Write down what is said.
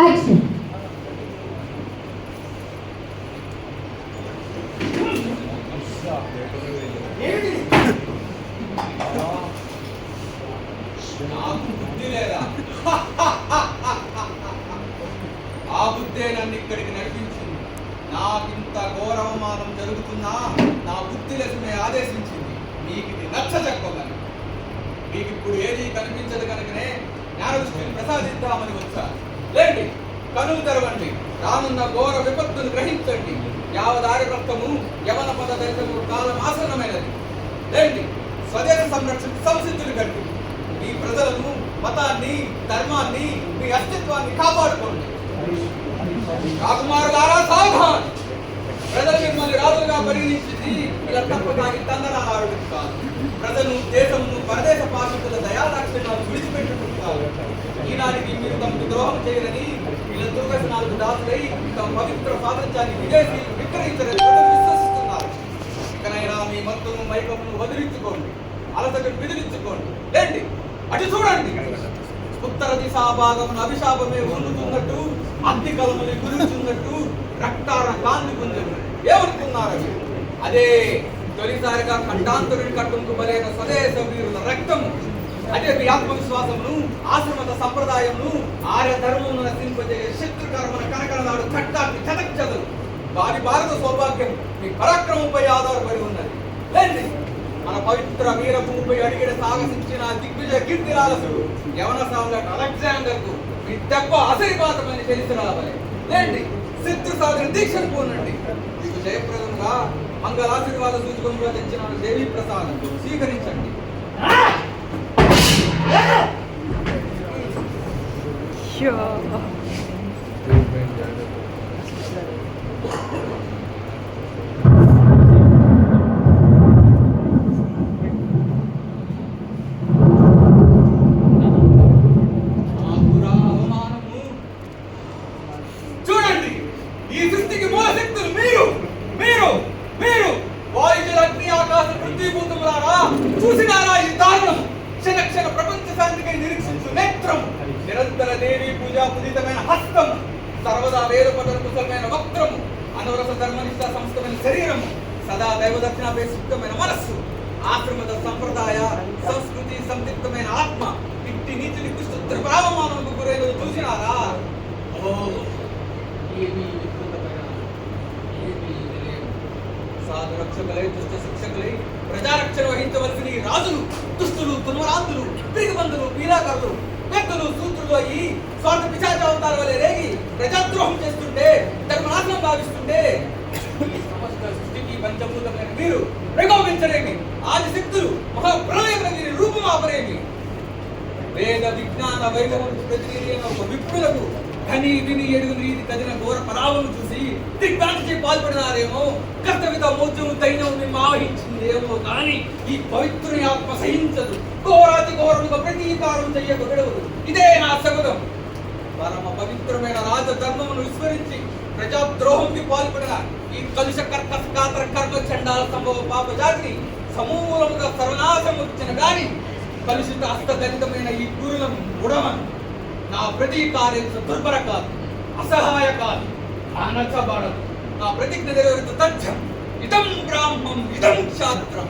Action నాకు బుద్ధి లేదా ఆ బుద్ధే నన్ను ఇక్కడికి నడిపించింది నాకింత గౌరవమానం జరుగుతున్నా నా బుద్ధి లక్ష్మి ఆదేశించింది. మీకు ఇది నచ్చ చెప్పమని మీకు ఇప్పుడు ఏది కనిపించదు కనుకనే జ్ఞానదృష్టిని ప్రసాదిద్దామని వచ్చా. లేండి కనులు తెరవండి రానున్న ఘోర విపత్తును గ్రహించండి. యావదారి రక్తము యవన పద దర్శనము కాలం ఆసన్నమైనది లేండి స్వదేశ సంరక్షణ సంసిద్ధులు కట్టి మీ ప్రజలను మతాన్ని ధర్మాన్ని మీ అస్తిత్వాన్ని కాపాడుకోండి. రాకుమారులారా సావధాన్! ప్రజలు మిమ్మల్ని రాజులుగా పరిగణించింది ఇలా తప్పదానికి తందనాలు ఆడటం కాదు. ప్రజలు దేశమును పరదేశ పాలకుల దయాదాక్షిణాలు విడిచిపెట్టుకుంటారు ఈనాటికి మీరు తమకు ద్రోహం చేయరని వీళ్ళ దుర్వ్యసనాలకు దాసులై తమ పవిత్ర స్వాతంత్రాన్ని విదేశీయులు విక్రయించరని విశ్వసిస్తున్నారు. ఇకనైనా మీ మత్తును మైకమును వదిలించుకోండి. అలసటను విదిలించుకోండి. లేండి. అటు చూడండి. ఉత్తర దిశా భాగమున అభిశాపమే ఉండుతున్నట్టు అగ్ని కలములు గురించున్నట్టు రక్తార కాంతి పొందుతున్నట్టు ఏమనుకున్నారు అదే తొలిసారిగా ఖండాంతరుని కట్టుకు బలైన స్వదేశ వీరుల రక్తము. అదే మీ ఆత్మవిశ్వాసమును ఆశ్రమత సంప్రదాయమును ఆర్య ధర్మమును నశింపజేయ శత్రు కర్మన కనకననాడు చట్టాన్ని చదక్చదు. వారి భారత సౌభాగ్యం మీ పరాక్రమంపై ఆధారపడి ఉన్నది. లేండి. మన పవిత్ర వీర భూమిపై అడిగిన సాగసించిన దిగ్విజయ కీర్తిరాలసుడు యవన సామ్రాట్ అలెగ్జాండర్కు మీ తక్కువ అసరిపాతమని తెలిసి రావాలి. లేండి. శత్రు సాధన దీక్షను పోనండి మీకు జయప్రదంగా మంగళాశీర్వాద సూచకంలో తెచ్చిన దేవీ ప్రసాదం స్వీకరించండి. Ya. సదా దైవదక్షిణపై మనస్సు ఆశ్రమద సంప్రదాయ సంస్కృతి సందిగ్ధమైన ఆత్మ ఇట్టి నీతి నికృష్ట త్రిభావమానముకు గురైన చూసినారా? ఓ ఏమీ సాధు రక్షకులై దుష్ట శిక్షకులై ప్రజారక్షణ వహించవలసిన ఈ రాజులు దుస్తులు తున్వరాంతులు పిరిగిబందులు పీలాకరులు వ్యక్తులు సూత్రులు అయ్యి స్వార్థ పిశాచావతార వలె రేగి ప్రజాద్రోహం చేస్తుంటే ధర్మనాశనం భావిస్తుంటే సృష్టికి మీరు ప్రకోపించలేమి ఆది శక్తులు మహాప్రలయమైన రూపం రూపమాపరేమి? వేద విజ్ఞాన వైభవం ప్రతినిధి ఒక విప్రులకు ధని విని ఎడుగు నీది కదిన ఘోర పరాలను చూసి దిగ్భ్రాంతి పాల్పడినారేమో కర్తవ్యత మోద్యము దైనం మేము ఆవహించిందేమో కానీ ఈ పవిత్రుని ఆత్మ సహించదు. ఘోరాతి ఘోరముగా ప్రతీకారం చెయ్యకూడదు ఇదే నా శబదం పరమ పవిత్రమైన రాజధర్మమును విస్మరించి ప్రజాద్రోహంకి పాల్పడిన ఈ కలుష కర్కస్కాతర కర్మ చండాల సంభవ పాప జాతిని సమూలముగా సర్వనాశముచ్చిన గాని కలుషిత హస్తగలితమైన ఈ గురులను ఉడమను నా ప్రతి కార్యం దుర్భర కాదు అసహాయ కాదు అనచబడదు నా ప్రతిజ్ఞ నెరవేరుతు తథ్యం. ఇదం బ్రాహ్మం ఇదం క్షాత్రం